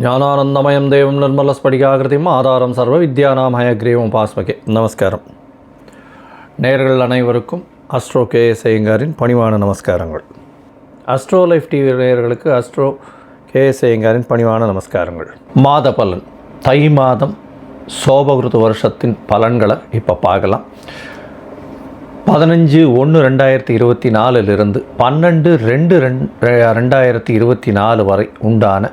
జ్ఞానానందమయం దేవం నిర్మల స్ఫటికాకృతిం ஆதாரம் சர்வ வித்யானாம் ஹயக்ரீவம் பாஸ்மகே. நமஸ்காரம். நேர்கள் அனைவருக்கும் அஸ்ட்ரோ கே எஸ் ஐயங்காரின் பணிவான நமஸ்காரங்கள். அஸ்ட்ரோ லைஃப் டிவி நேயர்களுக்கு அஸ்ட்ரோ கே எஸ் ஐயங்காரின் பணிவான நமஸ்காரங்கள். மாத பலன் தை மாதம் சோபகிருத வருஷத்தின் பலன்களை இப்போ பார்க்கலாம். பதினஞ்சு ஒன்று ரெண்டாயிரத்தி இருபத்தி நாலுலேருந்து பன்னெண்டு ரெண்டு ரெண்டாயிரத்தி இருபத்தி நாலு வரை உண்டான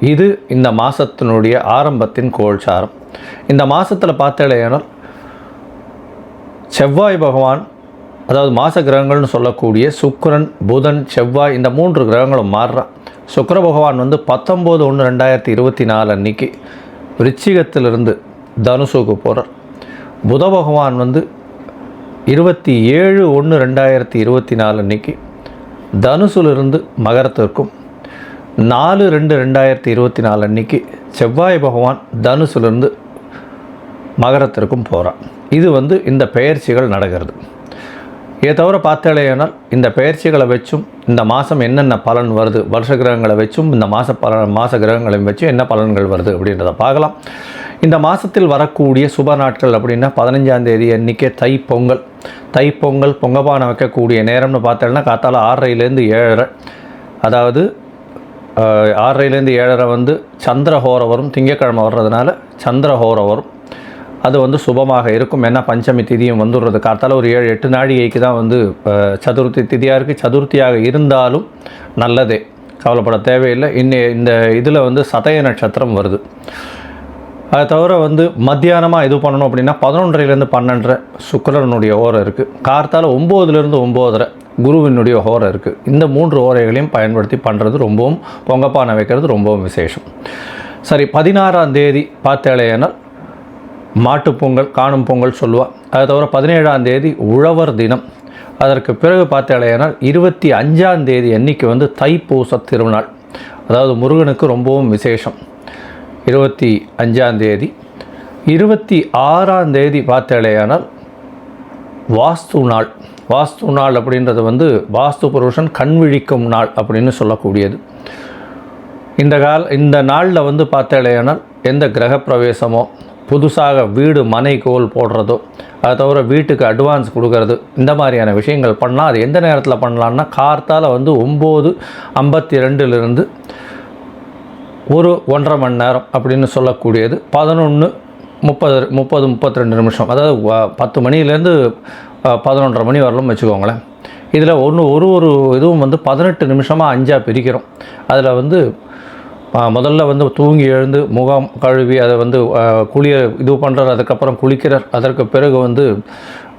இது இந்த மாதத்தினுடைய ஆரம்பத்தின் கோல்சாரம். இந்த மாதத்தில் பார்த்தேனால் செவ்வாய் பகவான் அதாவது மாச கிரகங்கள்னு சொல்லக்கூடிய சுக்கரன் புதன் செவ்வாய் இந்த மூன்று கிரகங்களும் மாறுறான். சுக்கர பகவான் வந்து பத்தொம்போது ஒன்று ரெண்டாயிரத்தி இருபத்தி நாலு அன்னைக்கு விருச்சிகத்திலிருந்து தனுசுக்கு போகிறார் புத பகவான் வந்து இருபத்தி ஏழு ஒன்று ரெண்டாயிரத்தி இருபத்தி நாலு அன்னைக்கு தனுசுலிருந்து மகரத்திற்கும் நாலு ரெண்டு ரெண்டாயிரத்தி இருபத்தி நாலு அன்னைக்கு செவ்வாய் பகவான் தனுசுலேருந்து மகரத்திற்கும் போகிறான் இது வந்து இந்த பெயர்ச்சிகள் நடக்கிறது. இதை தவிர பார்த்தாலேயானால் இந்த பெயர்ச்சிகளை வச்சும் இந்த மாதம் என்னென்ன பலன் வருது வருஷ கிரகங்களை வச்சும் இந்த மாத பல மாத கிரகங்களையும் வச்சும் என்ன பலன்கள் வருது அப்படின்றத பார்க்கலாம். இந்த மாதத்தில் வரக்கூடிய சுப நாட்கள் அப்படின்னா பதினஞ்சாம் தேதி அன்றைக்கே தை பொங்கல். தை பொங்கல் பொங்கப்பானை வைக்கக்கூடிய நேரம்னு பார்த்தோம்னா காத்தால ஆறரைலேருந்து ஏழரை. அதாவது ஆறரைலேருந்து ஏழரை வந்து சந்திரஹோரம் வரும் திங்கக்கிழமை வர்றதுனால சந்திரஹோரம் வரும் அது வந்து சுபமாக இருக்கும். ஏன்னா பஞ்சமி திதியும் வந்துடுறது. காத்தால் ஒரு ஏழு எட்டு நாழிகைக்கு தான் வந்து சதுர்த்தி திதியாக இருக்குது சதுர்த்தியாக இருந்தாலும் நல்லதே. கவலைப்பட தேவையில்லை. இன்னி இந்த இதில் வந்து சதய நட்சத்திரம் வருது. அதை தவிர வந்து மத்தியானமாக இது பண்ணணும் அப்படின்னா பதினொன்றரைலேருந்து பன்னெண்டரை சுக்கரனுடைய ஓரம் இருக்குது கார்த்தால ஒம்போதுலேருந்து ஒம்போதரை குருவினுடைய ஓரை இருக்குது இந்த மூன்று ஓரைகளையும் பயன்படுத்தி பண்ணுறது ரொம்பவும் பொங்கப்பானை வைக்கிறது ரொம்பவும் விசேஷம். சரி பதினாறாம் தேதி பார்த்தேலையானால் மாட்டுப்பொங்கல் காணும் பொங்கல் சொல்லுவாள் அதை தவிர பதினேழாம் தேதி உழவர் தினம். அதற்கு பிறகு பார்த்தேலையானால் இருபத்தி அஞ்சாம் தேதி அன்னைக்கு வந்து தைப்பூச திருநாள். அதாவது முருகனுக்கு ரொம்பவும் விசேஷம். இருபத்தி அஞ்சாம் தேதி. இருபத்தி ஆறாம் தேதி பார்த்தேலையானால் வாஸ்து நாள். வாஸ்து நாள் அப்படின்றது வந்து வாஸ்து புருஷன் கண் விழிக்கும் நாள் அப்படின்னு சொல்லக்கூடியது. இந்த கால இந்த நாளில் வந்து பார்த்தேலையானால் எந்த கிரகப்பிரவேசமோ புதுசாக வீடு மனை கோல் போடுறதோ அதை தவிர வீட்டுக்கு அட்வான்ஸ் கொடுக்கறது இந்த மாதிரியான விஷயங்கள் பண்ணலாம் அது எந்த நேரத்தில் பண்ணலான்னா கார்த்தால் வந்து ஒம்பது ஐம்பத்தி ரெண்டுலேருந்து ஒரு ஒன்றரை மணி நேரம் அப்படின்னு சொல்லக்கூடியது. பதினொன்று முப்பது முப்பது முப்பத்தி ரெண்டு நிமிஷம். அதாவது பத்து மணிலேருந்து பதினொன்றரை மணி வரலும் வச்சுக்கோங்களேன். இதில் ஒன்று ஒரு ஒரு இதுவும் வந்து பதினெட்டு நிமிஷமாக அஞ்சாக பிரிக்கிறோம். அதில் வந்து முதல்ல வந்து தூங்கி எழுந்து முகம் கழுவி அதை வந்து குளிய இது பண்ணுறார் அதுக்கப்புறம் குளிக்கிறார். அதற்கு பிறகு வந்து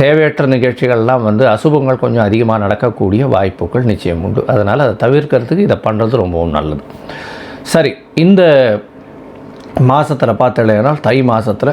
தேவையற்ற நிகழ்ச்சிகள்லாம் வந்து அசுபங்கள் கொஞ்சம் அதிகமாக நடக்கக்கூடிய வாய்ப்புகள் நிச்சயம் உண்டு. அதனால் அதை தவிர்க்கிறதுக்கு இதை பண்ணுறது ரொம்பவும் நல்லது. சரி இந்த மாதத்தில் பார்த்தலைனால் தை மாதத்தில்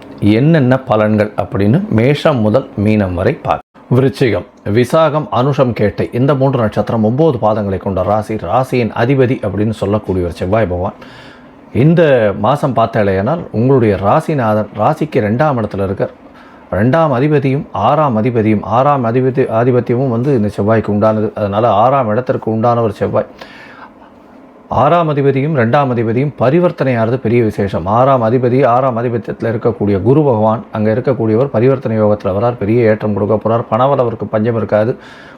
என்னென்ன பலன்கள் அப்படின்னு மேஷம் முதல் மீனம் வரை பார்க்க விருச்சிகம் விசாகம் அனுஷம் கேட்டை இந்த மூன்று நட்சத்திரம் ஒம்பது பாதங்களை கொண்ட ராசி ராசியின் அதிபதி அப்படின்னு சொல்லக்கூடிய ஒரு செவ்வாய் பகவான். இந்த மாதம் பார்த்தாலேனால் உங்களுடைய ராசிநாதன் ராசிக்கு ரெண்டாம் இடத்துல இருக்க ரெண்டாம் அதிபதியும் ஆறாம் அதிபதியும் ஆறாம் அதிபதி ஆதிபத்தியமும் வந்து இந்த செவ்வாய்க்கு உண்டானது. அதனால் ஆறாம் இடத்திற்கு உண்டான ஒரு செவ்வாய். ஆறாம் அதிபதியும் ரெண்டாம் அதிபதியும் பரிவர்த்தனையாகிறது பெரிய விசேஷம். ஆறாம் அதிபதி ஆறாம் அதிபத்தியத்தில் இருக்கக்கூடிய குரு பகவான் அங்கே இருக்கக்கூடியவர் பரிவர்த்தனை யோகத்தில் வரார். பெரிய ஏற்றம் கொடுக்க போகிறார் பணவரவருக்கு பஞ்சம் இருக்காது.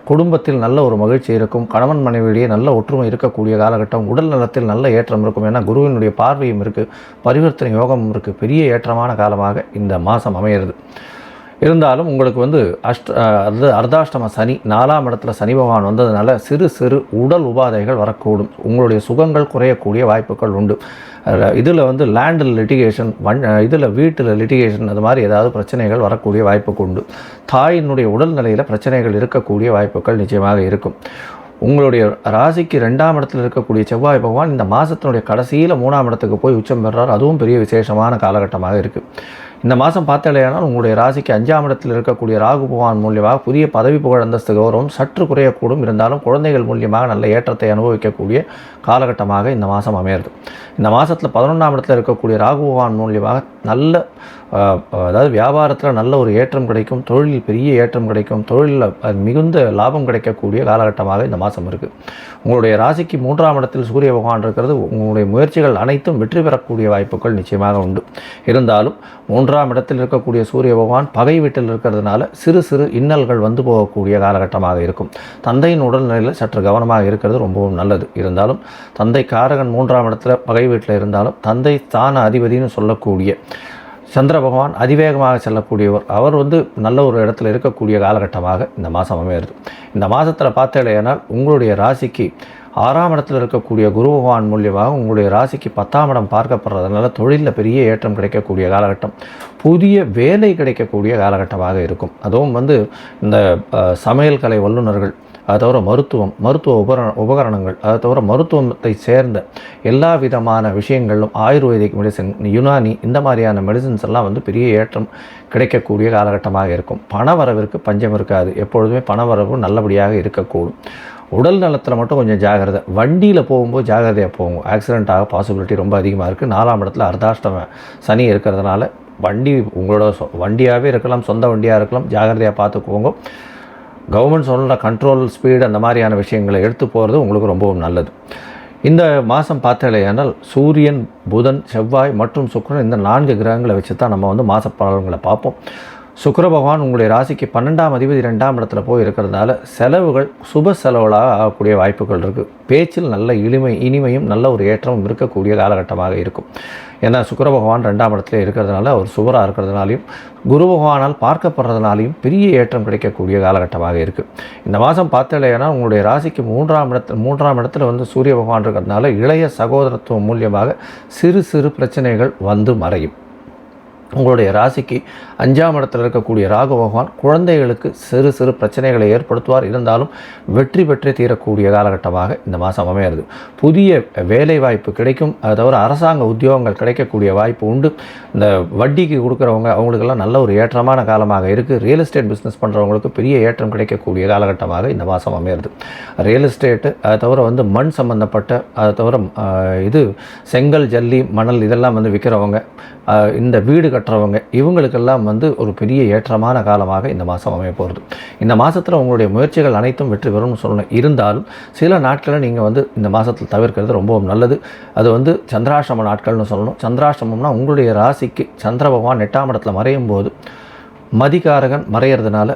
குடும்பத்தில் நல்ல ஒரு மகிழ்ச்சி இருக்கும். கணவன் மனைவியிடையே நல்ல ஒற்றுமை இருக்கக்கூடிய காலகட்டம். உடல் நலத்தில் நல்ல ஏற்றம் இருக்கும். ஏன்னா குருவினுடைய பார்வையும் இருக்குது பரிவர்த்தனை யோகமும் இருக்குது பெரிய ஏற்றமான காலமாக இந்த மாதம் அமையிறது. இருந்தாலும் உங்களுக்கு வந்து அஷ்ட அர்த்த அர்த்தாஷ்டம சனி நாலாம் இடத்துல சனி பகவான் வந்ததுனால சிறு சிறு உடல் உபாதைகள் வரக்கூடும். உங்களுடைய சுகங்கள் குறையக்கூடிய வாய்ப்புகள் உண்டு. இதில் வந்து லேண்டில் லிட்டிகேஷன் வன் இதில் வீட்டில் லிட்டிகேஷன் அது மாதிரி ஏதாவது பிரச்சனைகள் வரக்கூடிய வாய்ப்புக்கு உண்டு. தாயினுடைய உடல்நிலையில் பிரச்சனைகள் இருக்கக்கூடிய வாய்ப்புகள் நிச்சயமாக இருக்கும். உங்களுடைய ராசிக்கு ரெண்டாம் இடத்துல இருக்கக்கூடிய செவ்வாய் பகவான் இந்த மாதத்தினுடைய கடைசியில் மூணாம் இடத்துக்கு போய் உச்சம் பெறுறார் அதுவும் பெரிய விசேஷமான காலகட்டமாக இருக்குது இந்த மாதம் பார்த்தாலேயானால் உங்களுடைய ராசிக்கு அஞ்சாம் இடத்தில் இருக்கக்கூடிய ராகு பகவான் மூலியமாக புதிய பதவி புகழ் அந்தஸ்து கௌரவம் சற்று குறையக்கூடும். இருந்தாலும் குழந்தைகள் மூலியமாக நல்ல ஏற்றத்தை அனுபவிக்கக்கூடிய காலகட்டமாக இந்த மாதம் அமையிறது. இந்த மாதத்தில் பதினொன்றாம் இடத்துல இருக்கக்கூடிய ராகு பகவான் மூலியமாக நல்ல அதாவது வியாபாரத்தில் நல்ல ஒரு ஏற்றம் கிடைக்கும் தொழிலில் பெரிய ஏற்றம் கிடைக்கும் தொழிலில் மிகுந்த லாபம் கிடைக்கக்கூடிய காலகட்டமாக இந்த மாதம் இருக்குது உங்களுடைய ராசிக்கு மூன்றாம் இடத்தில் சூரிய பகவான் இருக்கிறது. உங்களுடைய முயற்சிகள் அனைத்தும் வெற்றி பெறக்கூடிய வாய்ப்புகள் நிச்சயமாக உண்டு. இருந்தாலும் மூன்று ஒன்றாம் இடத்தில் இருக்கக்கூடிய சூரிய பகவான் பகை வீட்டில் இருக்கிறதுனால சிறு சிறு இன்னல்கள் வந்து போகக்கூடிய காலகட்டமாக இருக்கும். தந்தையின் உடல்நிலையில் சற்று கவனமாக இருக்கிறது ரொம்பவும் நல்லது. இருந்தாலும் தந்தை காரகன் மூன்றாம் இடத்துல பகை வீட்டில் இருந்தாலும் தந்தை ஸ்தான அதிபதினு சொல்லக்கூடிய சந்திர பகவான் அதிவேகமாக செல்லக்கூடியவர். அவர் வந்து நல்ல ஒரு இடத்துல இருக்கக்கூடிய காலகட்டமாக இந்த மாதம் அமையிறது. இந்த மாதத்தில் பார்த்தேனால் உங்களுடைய ராசிக்கு ஆறாம் இடத்தில் இருக்கக்கூடிய குரு பகவான் மூலியமாக உங்களுடைய ராசிக்கு பத்தாம் இடம் பார்க்கப்படுறதுனால தொழிலில் பெரிய ஏற்றம் கிடைக்கக்கூடிய காலகட்டம். புதிய வேலை கிடைக்கக்கூடிய காலகட்டமாக இருக்கும். அதுவும் வந்து இந்த சமையல் கலை வல்லுநர்கள் அது தவிர மருத்துவம் மருத்துவ உபகரண உபகரணங்கள் அது தவிர மருத்துவத்தை சேர்ந்த எல்லா விதமான விஷயங்களும் ஆயுர்வேதிக் மெடிசன் யுனானி இந்த மாதிரியான மெடிசன்ஸ் எல்லாம் வந்து பெரிய ஏற்றம் கிடைக்கக்கூடிய காலகட்டமாக இருக்கும். பணவரவிற்கு பஞ்சம் இருக்காது. எப்பொழுதுமே பணவரவு நல்லபடியாக இருக்கக்கூடும். உடல் நலத்தில் மட்டும் கொஞ்சம் ஜாகிரதை. வண்டியில் போகும்போது ஜாகிரதையாக போகும் ஆக்சிடென்ட் ஆக பாசிபிலிட்டி ரொம்ப அதிகமாக இருக்குது நாலாம் இடத்துல அர்த்தாஷ்டம சனி இருக்கிறதுனால வண்டி உங்களோட சொ வண்டியாகவே இருக்கலாம் சொந்த வண்டியாக இருக்கலாம் ஜாகிரதையாக பார்த்துக்கோங்க. கவர்மெண்ட் சொல்கிற கண்ட்ரோல் ஸ்பீடு அந்த மாதிரியான விஷயங்களை எடுத்து போகிறது உங்களுக்கு ரொம்பவும் நல்லது. இந்த மாதம் பார்த்தலையானால் சூரியன் புதன் செவ்வாய் மற்றும் சுக்கரன் இந்த நான்கு கிரகங்களை வச்சு தான் நம்ம வந்து மாத பலன்களை பார்ப்போம். சுக்கர பகவான் உங்களுடைய ராசிக்கு பன்னெண்டாம் அதிபதி ரெண்டாம் இடத்துல போய் இருக்கிறதுனால செலவுகள் சுப செலவுகளாக ஆகக்கூடிய வாய்ப்புகள் இருக்குது பேச்சில் நல்ல இனிமை இனிமையும் நல்ல ஒரு ஏற்றமும் இருக்கக்கூடிய காலகட்டமாக இருக்கும். ஏன்னா சுக்கர பகவான் ரெண்டாம் இடத்துல இருக்கிறதுனால அவர் சுவராக இருக்கிறதுனாலையும் குரு பகவானால் பார்க்கப்படுறதுனாலையும் பெரிய ஏற்றம் கிடைக்கக்கூடிய காலகட்டமாக இருக்குது இந்த மாதம் பார்த்தலையானா உங்களுடைய ராசிக்கு மூன்றாம் இடத்துல மூன்றாம் இடத்துல வந்து சூரிய பகவான் இருக்கிறதுனால இளைய சகோதரத்துவம் மூலியமாக சிறு சிறு பிரச்சனைகள் வந்து மறையும். உங்களுடைய ராசிக்கு அஞ்சாம் இடத்தில் இருக்கக்கூடிய ராகு பகவான் குழந்தைகளுக்கு சிறு சிறு பிரச்சனைகளை ஏற்படுத்துவார். இருந்தாலும் வெற்றி பெற்றே தீரக்கூடிய காலகட்டமாக இந்த மாதம் அமையிறது. புதிய வேலை வாய்ப்பு கிடைக்கும். அதை தவிர அரசாங்க உத்தியோகங்கள் கிடைக்கக்கூடிய வாய்ப்பு உண்டு. இந்த வட்டிக்கு கொடுக்குறவங்க அவங்களுக்கெல்லாம் நல்ல ஒரு ஏற்றமான காலமாக இருக்குது ரியல் எஸ்டேட் பிஸ்னஸ் பண்ணுறவங்களுக்கு பெரிய ஏற்றம் கிடைக்கக்கூடிய காலகட்டமாக இந்த மாதம் அமையிறது. ரியல் எஸ்டேட்டு அதை தவிர வந்து மண் சம்மந்தப்பட்ட அதை தவிர இது செங்கல் ஜல்லி மணல் இதெல்லாம் வந்து விற்கிறவங்க இந்த வீடு கட்டுறவங்க இவங்களுக்கெல்லாம் வந்து ஒரு பெரிய ஏற்றமான காலமாக இந்த மாதம் அமைய போகிறது இந்த மாதத்தில் உங்களுடைய முயற்சிகள் அனைத்தும் வெற்றி பெறும்னு சொல்லணும். இருந்தாலும் சில நாட்களை நீங்கள் வந்து இந்த மாதத்தில் தவிர்க்கிறது ரொம்பவும் நல்லது. அது வந்து சந்திராஷ்டம நாட்கள்னு சொல்லணும். சந்திராஷ்டமம்னா உங்களுடைய ராசிக்கு சந்திர பகவான் எட்டாம் இடத்துல மறையும் போது மதிகாரகன் மறையிறதுனால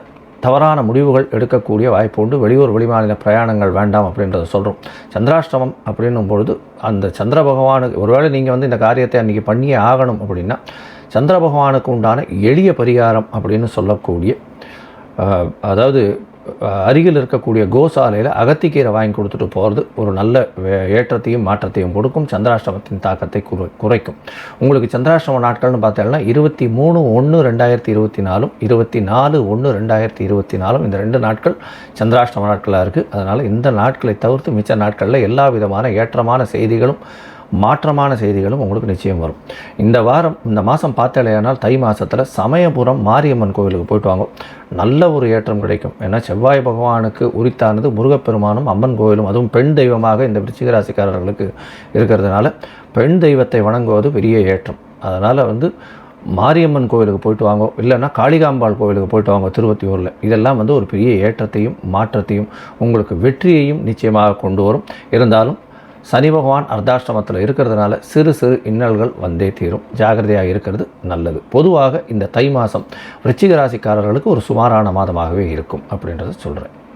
தவறான முடிவுகள் எடுக்கக்கூடிய வாய்ப்பு உண்டு. வெளியூர் வெளிமாநில பிரயாணங்கள் வேண்டாம் அப்படின்றத சொல்கிறோம் சந்திராஷ்டமம் அப்படின்னும் பொழுது அந்த சந்திர பகவானுக்கு ஒருவேளை நீங்கள் வந்து இந்த காரியத்தை அன்றைக்கி பண்ணியே ஆகணும் அப்படின்னா சந்திர பகவானுக்கு உண்டான எளிய பரிகாரம் அப்படின்னு சொல்லக்கூடிய அதாவது அருகில் இருக்கக்கூடிய கோசாலையில் அகத்திக்கீரை வாங்கி கொடுத்துட்டு போகிறது ஒரு நல்ல வே- ஏற்றத்தையும் மாற்றத்தையும் கொடுக்கும். சந்திராஷ்டமத்தின் தாக்கத்தை குறை குறைக்கும். உங்களுக்கு சந்திராஷ்டம நாட்கள்னு பார்த்தீங்கன்னா இருபத்தி மூணு ஒன்று ரெண்டாயிரத்தி இருபத்தி நாலும் இருபத்தி நாலு ஒன்று ரெண்டாயிரத்தி இருபத்தி நாலும் இந்த ரெண்டு நாட்கள் சந்திராஷ்டம நாட்களாக இருக்குது அதனால் இந்த நாட்களை தவிர்த்து மிச்ச நாட்களில் எல்லா விதமான ஏற்றமான செய்திகளும் மாற்றமான செய்திகளும் உங்களுக்கு நிச்சயம் வரும். இந்த வாரம் இந்த மாதம் பார்த்தாலேயானால் தை மாதத்தில் சமயபுரம் மாரியம்மன் கோவிலுக்கு போயிட்டு வாங்க. நல்ல ஒரு ஏற்றம் கிடைக்கும். ஏன்னா செவ்வாய் பகவானுக்கு உரித்தானது முருகப்பெருமானும் அம்மன் கோவிலும் அதுவும் பெண் தெய்வமாக இந்த விருச்சிகராசிக்காரர்களுக்கு இருக்கிறதுனால பெண் தெய்வத்தை வணங்குவது பெரிய ஏற்றம். அதனால் வந்து மாரியம்மன் கோவிலுக்கு போயிட்டு வாங்க. இல்லைன்னா காளிகாம்பாள் கோவிலுக்கு போயிட்டு வாங்க திருவத்தியூரில். இதெல்லாம் வந்து ஒரு பெரிய ஏற்றத்தையும் மாற்றத்தையும் உங்களுக்கு வெற்றியையும் நிச்சயமாக கொண்டு வரும். இருந்தாலும் சனி பகவான் அர்த்தாஷ்டமத்தில் இருக்கிறதுனால சிறு சிறு இன்னல்கள் வந்தே தீரும். ஜாகிரதையாக இருக்கிறது நல்லது. பொதுவாக இந்த தை மாதம் ரிச்சிக ராசிக்காரர்களுக்கு ஒரு சுமாரான மாதமாகவே இருக்கும் அப்படின்றத சொல்கிறேன்